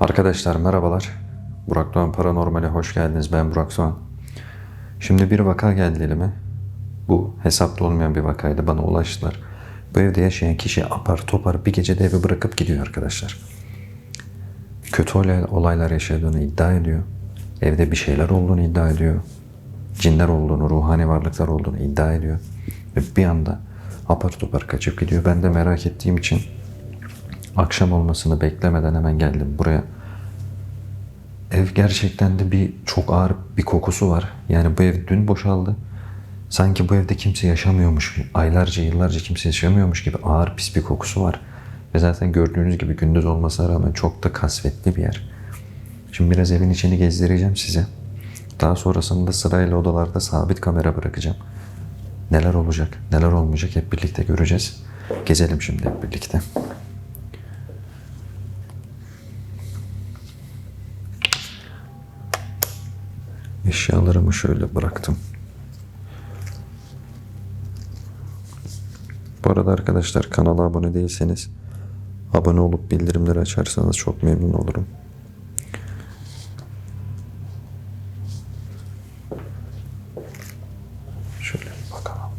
Arkadaşlar merhabalar. Burak Doğan Paranormal'e hoş geldiniz. Ben Burak Doğan. Şimdi bir vaka geldi elime. Bu hesapta olmayan bir vakaydı. Bana ulaştılar. Bu evde yaşayan kişi apar topar bir gecede evi bırakıp gidiyor arkadaşlar. Kötü olay- olaylar yaşadığını iddia ediyor. Evde bir şeyler olduğunu iddia ediyor. Cinler olduğunu, ruhani varlıklar olduğunu iddia ediyor. Ve bir anda apar topar kaçıp gidiyor. Ben de merak ettiğim için akşam olmasını beklemeden hemen geldim buraya. Ev gerçekten de bir çok ağır bir kokusu var. Yani bu ev dün boşaldı. Sanki bu evde kimse yaşamıyormuş, aylarca yıllarca kimse yaşamıyormuş gibi ağır pis bir kokusu var. Ve zaten gördüğünüz gibi gündüz olmasına rağmen çok da kasvetli bir yer. Şimdi biraz evin içini gezdireceğim size. Daha sonrasında sırayla odalarda sabit kamera bırakacağım. Neler olacak, neler olmayacak hep birlikte göreceğiz. Gezelim şimdi hep birlikte. Eşyalarımı şöyle bıraktım. Bu arada arkadaşlar kanala abone değilseniz abone olup bildirimleri açarsanız çok memnun olurum. Şöyle bakalım.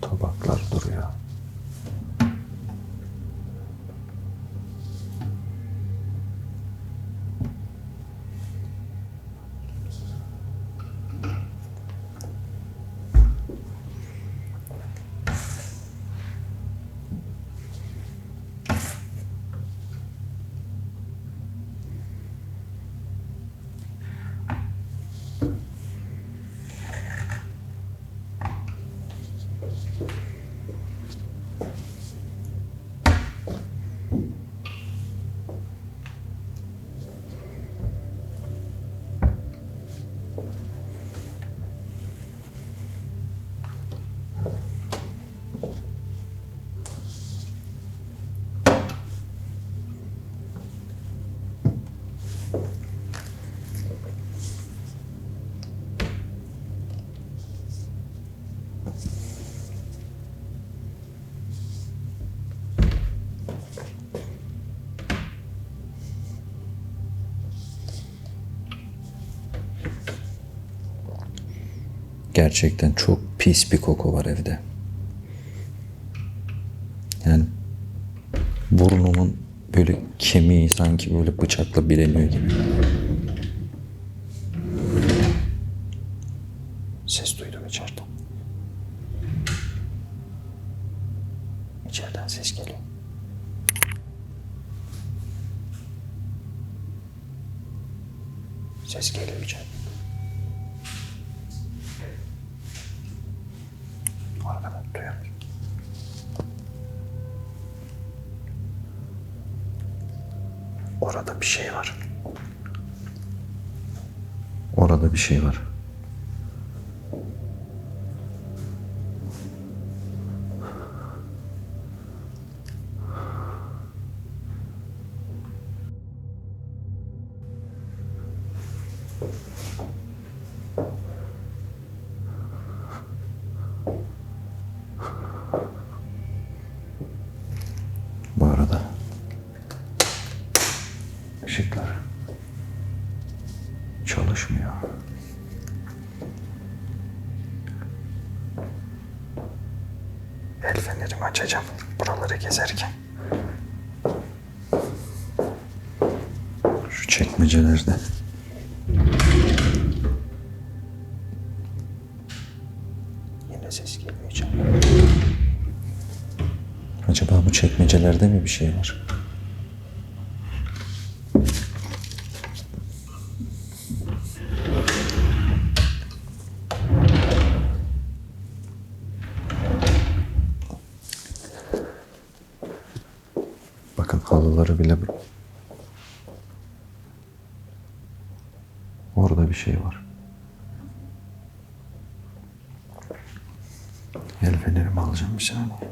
Tabaklar duruyor. Gerçekten çok pis bir koku var evde. Yani burnumun böyle kemiği sanki böyle bıçakla bileniyor gibi. Bir şey var. Orada bir şey var. Bu arada ışıklar çalışmıyor. El fenerimi açacağım buraları gezerken. Şu çekmecelerde. Yine ses geliyor. Acaba bu çekmecelerde mi bir şey var? Halıları bile Orada bir şey var. El fenerimi alacağım bir saniye.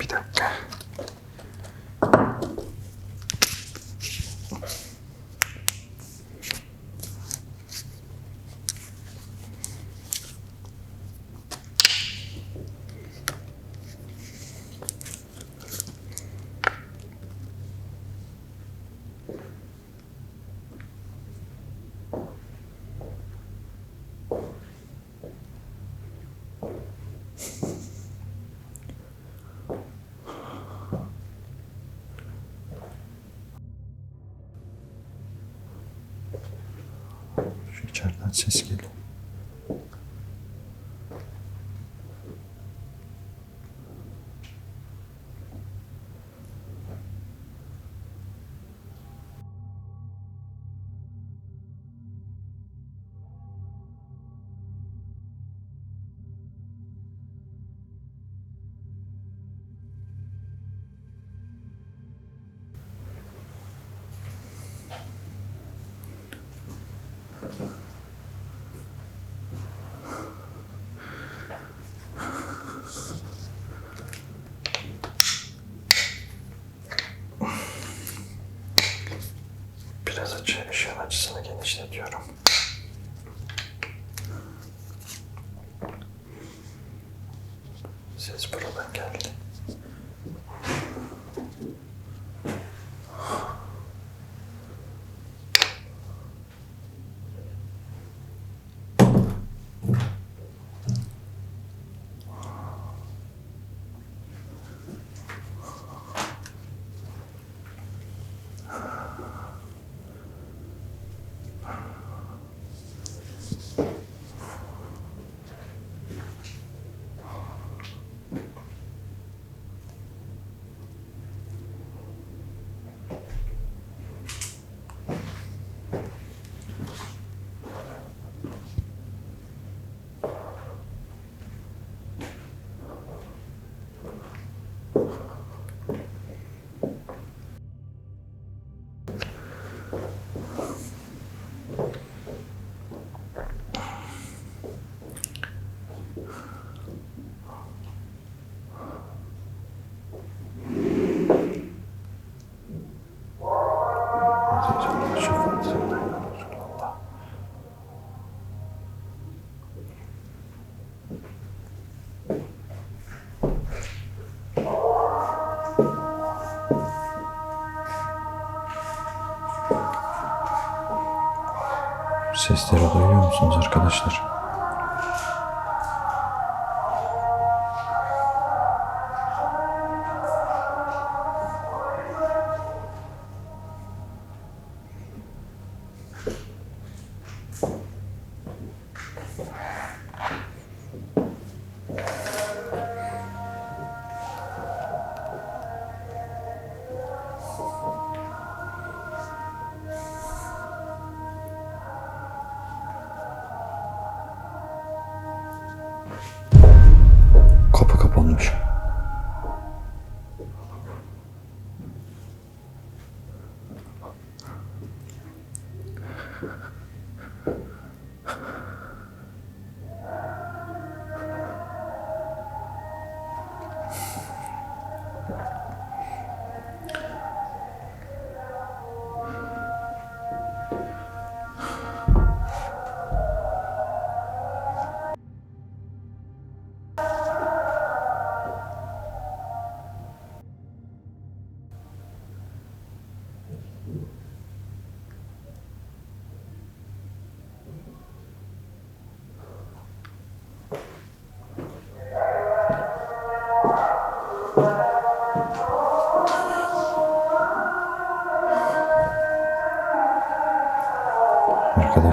Bir dakika. Kaç ses geliyor? Biraz açısını genişletiyorum. Ses buradan geldi. Sesleri duyuyor musunuz arkadaşlar?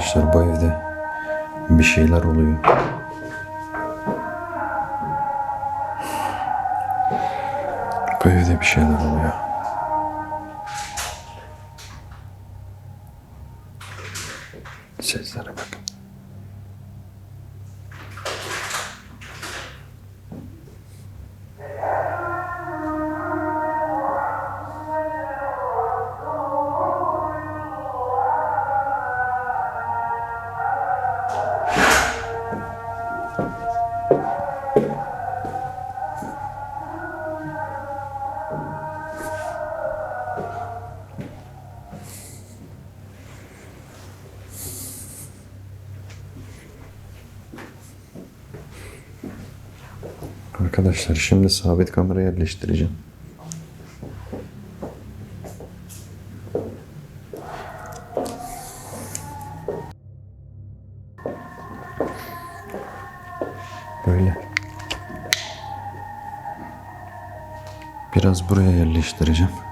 Arkadaşlar bu evde bir şeyler oluyor. Bu evde bir şeyler oluyor. Arkadaşlar şimdi sabit kamera yerleştireceğim. Böyle. Biraz buraya yerleştireceğim.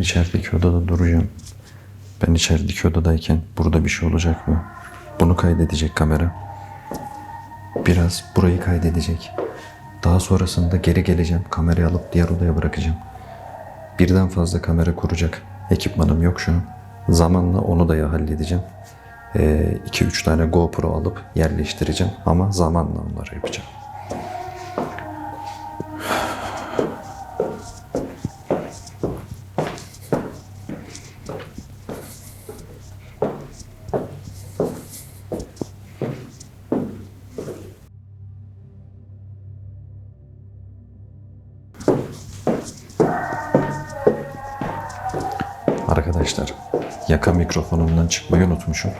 İçerideki odada duracağım. Ben içerideki odadayken burada bir şey olacak mı? Bunu kaydedecek kamera. Biraz burayı kaydedecek. Daha sonrasında geri geleceğim. Kamerayı alıp diğer odaya bırakacağım. Birden fazla kamera kuracak ekipmanım yok şu an. Zamanla onu da halledeceğim. 2-3 tane GoPro alıp yerleştireceğim. Ama zamanla onları yapacağım. Arkadaşlar yaka mikrofonumdan çıkmayı unutmuşum.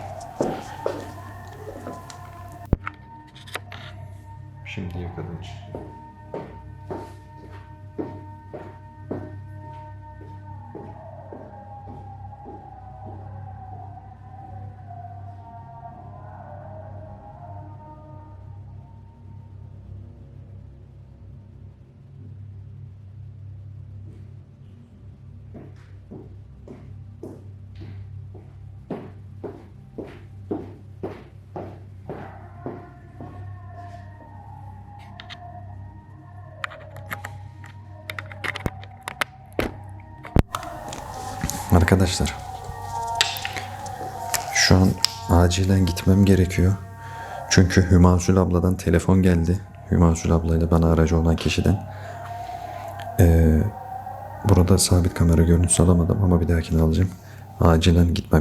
Arkadaşlar şu an acilen gitmem gerekiyor. Çünkü Hümasül abladan telefon geldi. Hümasül ablayla bana aracı olan kişiden. Ee, burada sabit kamera görüntüsü alamadım ama bir dahakine alacağım. Acilen gitmem